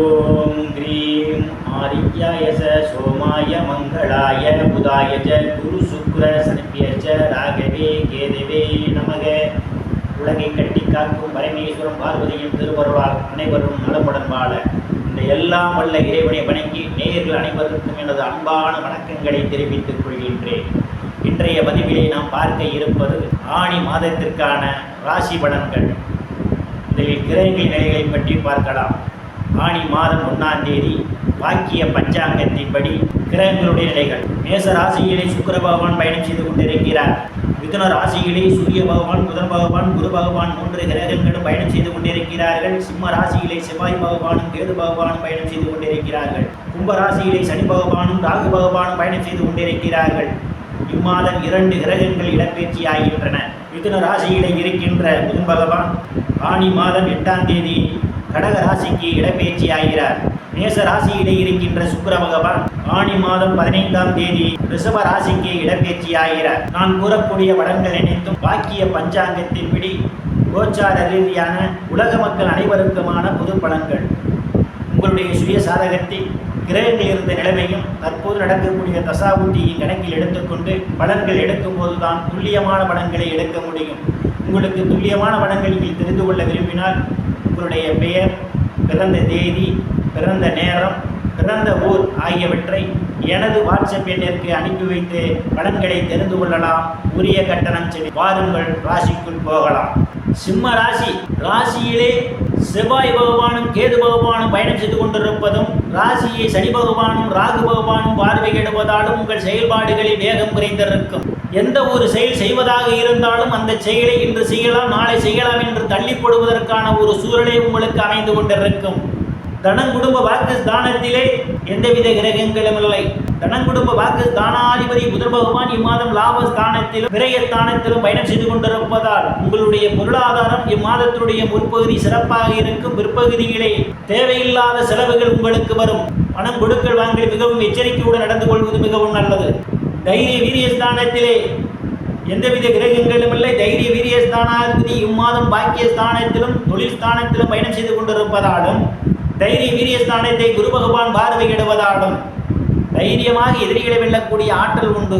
ॐ ह्रीं आदित्याय च सोमाय मङ्गलाय बुधाय च गुरुशुक्रशनिभ्य च राघवे கேதவே நமக உலகை கட்டி காக்கும் பரமேஸ்வரம் பார்வதியின் திருவருளால் அனைவரும் நலமுடன் வாழ இந்த எல்லாம் வல்ல இறைவனை வணங்கி நேயர்கள் அனைவருக்கும் எனது அன்பான வணக்கங்களை தெரிவித்துக் கொள்கின்றேன் இன்றைய பதிவிலே நாம் பார்க்க இருப்பது ஆணி மாதத்திற்கான ராசி பலன்கள் இதில் கிரகங்களின் நிலைகளை பற்றி பார்க்கலாம் ஆணி மாதம் ஒன்றாம் தேதி வாக்கிய பஞ்சாங்கத்தின்படி கிரகங்களுடைய நிலைகள். மேச ராசியிலே சுக்கர பகவான் பயணம் செய்து கொண்டிருக்கிறார். மிதுன ராசியிலே சூரிய பகவான் புதன் பகவான் குரு பகவான் மூன்று கிரகங்களும் பயணம் செய்து கொண்டிருக்கிறார்கள். சிம்ம ராசியிலே செவ்வாய் பகவானும் கேது பகவானும் பயணம் செய்து கொண்டிருக்கிறார்கள். கும்ப ராசியிலே சனி பகவானும் ராகு பகவானும் பயணம் செய்து கொண்டிருக்கிறார்கள். இம்மாதம் இரண்டு கிரகங்கள் இடப்பெயர்ச்சி ஆகின்றன மிதுன ராசியிலே இருக்கின்ற புதன் பகவான் ஆணி மாதம் எட்டாம் தேதி கடக ராசிக்கு இடப்பெயர்ச்சி ஆகிறார் மேச ராசியிலே இருக்கின்ற சுக்கர பகவான் ஆணி மாதம் பதினைந்தாம் தேதி ரிஷப ராசிக்கு இடப்பெயர்ச்சி ஆகிறார் நான் கூறக்கூடிய படங்கள் அனைத்தும் வாக்கிய பஞ்சாங்கத்தின்படி கோச்சார ரீதியான உலக மக்கள் அனைவருக்குமான பொது பலன்கள். உங்களுடைய சுய சாதகத்தில் கிரகங்கள் இருந்த நிலைமையும் தற்போது நடக்கக்கூடிய தசாபுத்தியை கணக்கில் எடுத்துக்கொண்டு பலன்கள் எடுக்கும்போது தான் துல்லியமான பலன்களை எடுக்க முடியும். உங்களுக்கு துல்லியமான பலன்கள் நீங்கள் தெரிந்து கொள்ள விரும்பினால் உங்களுடைய பெயர் பிறந்த தேதி பிறந்த நேரம் பிறந்த ஊர் ஆகியவற்றை எனது வாட்ஸ்அப் எண்ணிற்கு அனுப்பி வைத்து பலன்களை தெரிந்து கொள்ளலாம். உரிய கட்டணம் செலுத்தி வாருங்கள். ராசிக்குள் போகலாம். சிம்ம ராசி ராசியிலே செவ்வாய் பகவானும் கேது பகவானும் பயணம் செய்து கொண்டிருப்பதும் ராசியை சனி பகவானும் ராகு பகவானும் பார்வையிடுவதாலும் உங்கள் செயல்பாடுகளில் வேகம் குறைந்திருக்கும். எந்த ஒரு செயல் செய்வதாக இருந்தாலும் அந்த செயலை இன்று செய்யலாம் நாளை செய்யலாம் என்று தள்ளி போடுவதற்கான ஒரு சூழலே உங்களுக்கு அமைந்து கொண்டிருக்கும். தனங்குடும்ப வாக்கு ஸ்தானத்திலே எந்தவித கிரகங்களும் இல்லை தனங்குடும்ப வாக்கு ஸ்தானாதிபதி புதர் பகவான் இம்மாதம் லாபஸ்தானத்திலும் விரயஸ்தானத்திலும் பயணம் செய்து கொண்டிருப்பதால் உங்களுடைய பொருளாதாரம் இம்மாதத்தினுடைய முற்பகுதி சிறப்பாக இருக்கும் பிற்பகுதியிலே தேவையில்லாத செலவுகள் உங்களுக்கு வரும். பணம் கொடுக்கல் வாங்கல் மிகவும் எச்சரிக்கையுடன் நடந்து கொள்வது மிகவும் நல்லது. தைரிய வீரியஸ்தானத்திலே எந்தவித கிரகங்களும் இல்லை தைரிய வீரியஸ்தானாதிபதி இம்மாதம் பாக்கிய ஸ்தானத்திலும் தொழில் ஸ்தானத்திலும் பயணம் செய்து கொண்டிருப்பதாலும் தைரிய வீரியஸ்தானத்தை குரு பகவான் பார்வையிடுவதாலும் தைரியமாக எதிரிகளை வெல்லக்கூடிய ஆற்றல் உண்டு.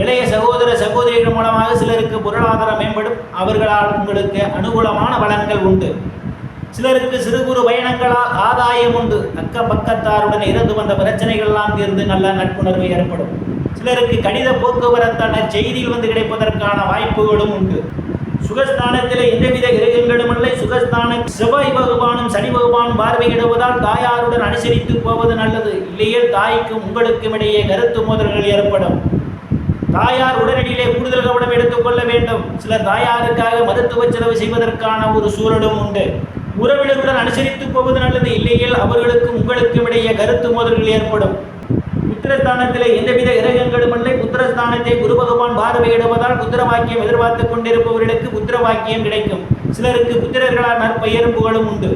இளைய சகோதர சகோதரிகள் மூலமாக சிலருக்கு பொருளாதாரம் மேம்படும். அவர்களால் உங்களுக்கு அனுகூலமான பலன்கள் உண்டு. சிலருக்கு சிறு குறு பயணங்களால் ஆதாயம் உண்டு. அக்க பக்கத்தாருடன் இருந்து வந்த பிரச்சனைகள்லாம் தீர்ந்து நல்ல நட்புணர்வு ஏற்படும். சிலருக்கு கடித போக்குவரத்தான செய்தியில் வந்து கிடைப்பதற்கான வாய்ப்புகளும் உண்டு. சுகஸ்தானத்தில் எந்தவித கிரகங்களும் இல்லை. சுகஸ்தான செவ்வாய் பகவானும் சனி பகவானும் பார்வையிடுவதால் தாயாருடன் அனுசரித்து போவது நல்லது. இல்லையே தாய்க்கும் உங்களுக்கும் இடையே கருத்து மோதல்கள் ஏற்படும். தாயார் உடனடியிலே கூடுதல் கவனம் எடுத்துக்கொள்ள வேண்டும். சில தாயாருக்காக மருத்துவ செலவு செய்வதற்கான ஒரு சூழலும் உண்டு. உறவினருடன் அனுசரித்து போவது நல்லது. இல்லையில் அவர்களுக்கும் உங்களுக்கும் இடையே கருத்து மோதல்கள் ஏற்படும். மித்திரஸ்தானத்தில் எந்தவித கிரகங்களும் இல்லை. புத்திரஸ்தானத்தை குரு பகவான் பார்வையிடுவதால் புத்திரவாக்கியம் எதிர்பார்த்து கொண்டிருப்பவர்களுக்கு புத்திர வாக்கியம் கிடைக்கும். சிலருக்கு புத்திரர்களால் நற்பெயரும் புகழும் உண்டு.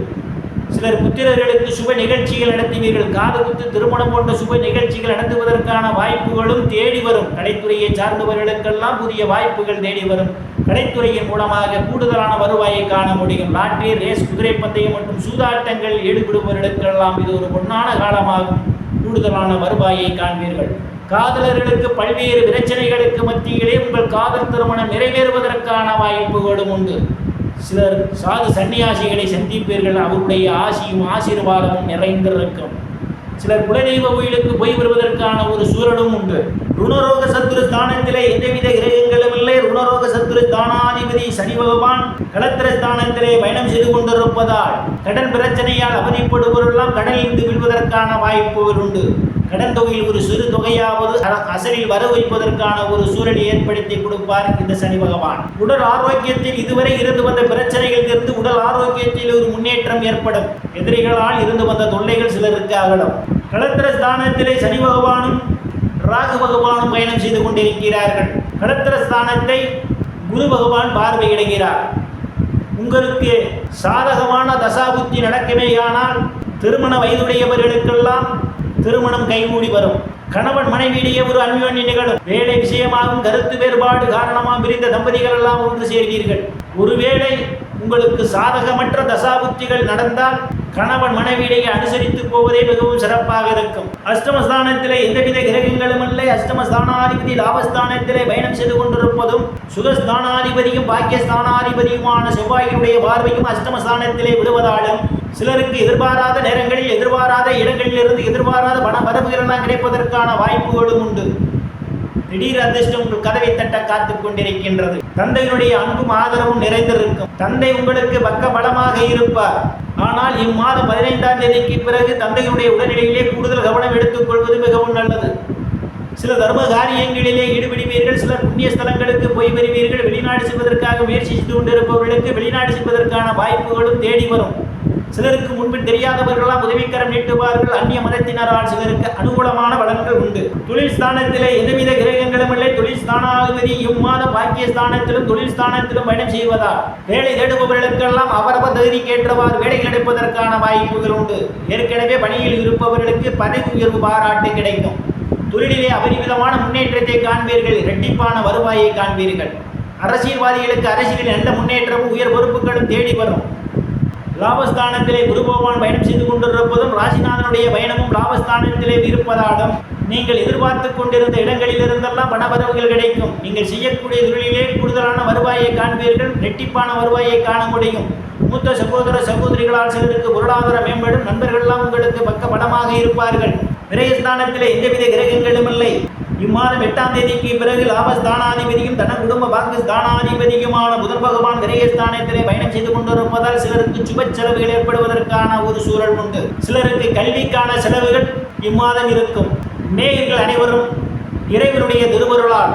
சிலர் புத்திரர்களுக்கு சுப நிகழ்ச்சிகள் நடத்துவீர்கள். காது குத்து திருமணம் போன்ற சுப நிகழ்ச்சிகள் நடத்துவதற்கான வாய்ப்புகளும் தேடி வரும். கலைத்துறையை சார்ந்தவர்களுக்கெல்லாம் புதிய வாய்ப்புகள் தேடி வரும். கலைத்துறையின் மூலமாக கூடுதலான வருவாயை காண முடியும். லாட்டரி ரேஸ் குதிரை பந்தயம் மற்றும் சூதாட்டங்களில் ஈடுபடுபவர்களுக்கெல்லாம் இது ஒரு பொன்னான காலமாகும். கூடுதலான வருவாயை காண்பீர்கள். காதலர்களுக்கு பல்வேறு பிரச்சனைகளுக்கு மத்தியிலே உங்கள் காதல் திருமணம் நிறைவேறுவதற்கான வாய்ப்புகளும் உண்டு. சிலர் சாது சன்னியாசிகளை சந்திப்பீர்கள் அவருடைய ஆசியும் ஆசீர்வாதமும் நிறைந்திருக்கும். சிலர் குலதெய்வ கோயிலுக்கு போய் வருவதற்கான ஒரு சூழலும் உண்டு. ருணரோக சத்துரு ஸ்தானத்திலே எந்தவித கிரகங்களும் இல்லை. ருணரோக சத்துரு ஸ்தானாதிபதி சனி பகவான் களத்திர ஸ்தானத்திலே பயணம் செய்து கொண்டிருப்பதால் கடன் பிரச்சனையால் அவதிப்படுபவரெல்லாம் கடலில் விழுவதற்கான வாய்ப்புகள் உண்டு. கடன் தொகையில் ஒரு சிறு தொகையாவது அசலில் வர வைப்பதற்கான ஒரு சூழலை ஏற்படுத்தி கொடுப்பார் இந்த சனி பகவான். உடல் ஆரோக்கியத்தில் இதுவரை இருந்து வந்த பிரச்சனைகள் இருந்து உடல் ஆரோக்கியத்தில் ஒரு முன்னேற்றம் ஏற்படும். எதிரிகளால் இருந்து வந்த தொல்லைகள் சிலருக்கு அகலும். களத்திர ஸ்தானத்திலே சனி பகவானும் ராகு பகவானும் பயணம் செய்து கொண்டிருக்கிறார்கள். களத்திர ஸ்தானத்தை குரு பகவான் பார்வையிடுகிறார். உங்களுக்கு சாதகமான தசாபுத்தி நடக்குமேயானால் திருமண வயதுடையவர்களுக்கெல்லாம் திருமணம் கைகூடி வரும். கணவன் மனைவியிடையே ஒரு அந்யோன்ய நிகழும். வேலை விஷயமாகவும் கருத்து வேறுபாடு காரணமாக பிரிந்த தம்பதிகள் எல்லாம் ஒன்று சேர்வீர்கள். ஒருவேளை உங்களுக்கு சாதகமற்ற தசாபுத்திகள் நடந்தால் கணவன் மனைவியிடையே அனுசரித்து போவதே மிகவும் சிறப்பாக இருக்கும். அஷ்டமஸ்தானத்திலே எந்தவித கிரகங்களும் இல்லை. அஷ்டமஸ்தானாதிபதி லாபஸ்தானத்திலே பயணம் செய்து கொண்டிருப்பதும் சுகஸ்தானாதிபதியும் பாக்கியஸ்தானாதிபதியுமான செவ்வாயினுடைய பார்வையும் அஷ்டமஸ்தானத்திலே விடுவதாலும் சிலருக்கு எதிர்பாராத நேரங்களில் எதிர்பாராத இடங்களிலிருந்து எதிர்பாராத பண வரவுகளெல்லாம் கிடைப்பதற்கான வாய்ப்புகளும் உண்டு. திடீர் அதிர்ஷ்டம் உங்கள் கதவை தட்ட காத்துக் கொண்டிருக்கின்றது. தந்தையினுடைய அன்பும் ஆதரவும் நிறைந்திருக்கும். தந்தை உங்களுக்கு பக்க பலமாக இருப்பார். ஆனால் இம்மாதம் பதினைந்தாம் தேதிக்கு பிறகு தந்தையினுடைய உடல்நிலையிலே கூடுதல் கவனம் எடுத்துக் கொள்வது மிகவும் நல்லது. சில தர்ம காரியங்களிலே ஈடுபடுவீர்கள் சில புண்ணிய ஸ்தலங்களுக்கு போய் வருவீர்கள் வெளிநாடு செல்வதற்காக முயற்சி செய்து கொண்டிருப்பவர்களுக்கு வெளிநாடு செல்வதற்கான வாய்ப்புகளும் தேடி வரும். சிலருக்கு முன்பு தெரியாதவர்களாம் உதவிக்கரம் நீட்டுவார்கள். அந்நிய மதத்தினரால் சிலருக்கு அனுகூலமான வளங்கள் உண்டு. தொழில் ஸ்தானத்திலே எந்தவித கிரகங்களும் இல்லை. தொழில் ஸ்தானாதிபதி இம்மாத பாக்கிய ஸ்தானத்திலும் தொழில் ஸ்தானத்திலும் பயணம் செய்வதால் வேலை தேடுபவர்களுக்கெல்லாம் அவரவர் தகுதிக்கேற்றவாறு வேலை கிடைப்பதற்கான வாய்ப்புகள் உண்டு. ஏற்கனவே பணியில் இருப்பவர்களுக்கு பதவி உயர்வு பாராட்டு கிடைக்கும். தொழிலிலே அபரிமிதமான முன்னேற்றத்தை காண்பீர்கள். இரட்டிப்பான வருவாயை காண்பீர்கள். அரசியல்வாதிகளுக்கு அரசியலில் நல்ல முன்னேற்றமும் உயர் பொறுப்புகளும் தேடி வரும். லாபஸ்தானத்திலே குரு பகவான் பயணம் செய்து கொண்டிருப்பதும் ராசிநாதனுடைய பயணமும் லாபஸ்தானத்திலே இருப்பதாலும் நீங்கள் எதிர்பார்த்து கொண்டிருந்த இடங்களிலிருந்தெல்லாம் பணவரவுகள் கிடைக்கும். நீங்கள் செய்யக்கூடிய தொழிலிலே கூடுதலான வருவாயை காண்பீர்கள் ரெட்டிப்பான வருவாயை காண முடியும். மூத்த சகோதர சகோதரிகளால் சிலருக்கு பொருளாதார மேம்படும் நண்பர்கள்லாம் உங்களுக்கு பக்க பலமாக இருப்பார்கள். விரயஸ்தானத்திலே எந்தவித கிரகங்களும் இல்லை இம்மாதம் எட்டாம் தேதிக்கு பிறகு லாபஸ்தானாதிபதியும் தன குடும்ப ஸ்தானாதிபதியுமான புதன் பகவான் விரயஸ்தானத்திலே பயணம் செய்து கொண்டிருப்பதால் சிலருக்கு சுப செலவுகள் ஏற்படுவதற்கான ஒரு சூழல் உண்டு. சிலருக்கு கல்விக்கான செலவுகள் இம்மாதம் இருக்கும். நேயர்கள் அனைவரும் இறைவனுடைய திருவருளால்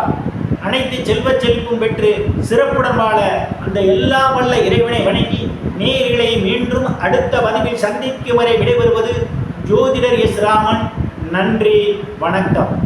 அனைத்து செல்வச் செழிப்பும் பெற்று சிறப்புடன் வாழ அந்த எல்லாம் வல்ல இறைவனை வணங்கி நேயர்களை மீண்டும் அடுத்த பதிவில் சந்திக்கும் வரை விடைபெறுவது ஜோதிடர் எஸ் ராமன். நன்றி வணக்கம்.